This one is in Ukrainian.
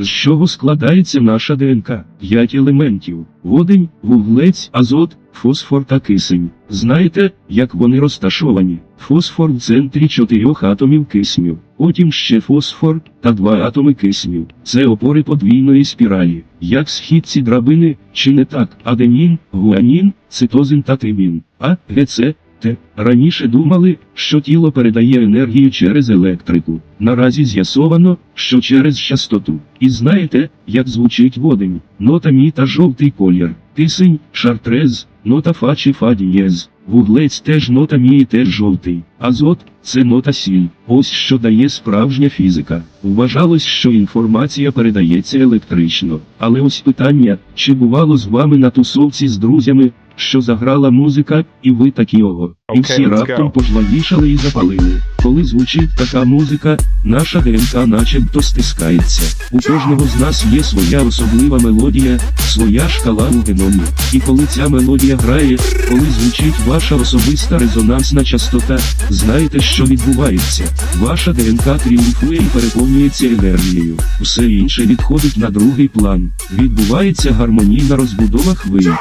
З чого складається наша ДНК? П'ять елементів: водень, вуглець, азот, фосфор та кисень. Знаєте, як вони розташовані? Фосфор в центрі чотирьох атомів кисню, потім ще фосфор та два атоми кисню. Це опори подвійної спіралі. Як східці драбини, чи не так? Аденін, гуанін, цитозин та тимін. А, ГЦ, Т. Раніше думали, що тіло передає енергію через електрику. Наразі з'ясовано, що через частоту. І знаєте, як звучить водень? Нота мі та жовтий колір. Кисень, шартрез, нота фа чи фа дієз. Вуглець теж нота мі і теж жовтий. Азот це нота сіль. Ось що дає справжня фізика. Вважалось, що інформація передається електрично. Але ось питання, чи бувало з вами на тусовці з друзями, що заграла музика, і ви такі ого. І всі раптом go. пожвавішали і запалили. Коли звучить така музика, наша ДНК начебто стискається. У кожного з нас є своя особлива мелодія, своя шкала у геномі. І коли ця мелодія грає, коли звучить ваша особиста резонансна частота, знаєте, що відбувається. Ваша ДНК тріумфує і переповнюється енергією. Все інше відходить на другий план. Відбувається гармонійна розбудова хвиль.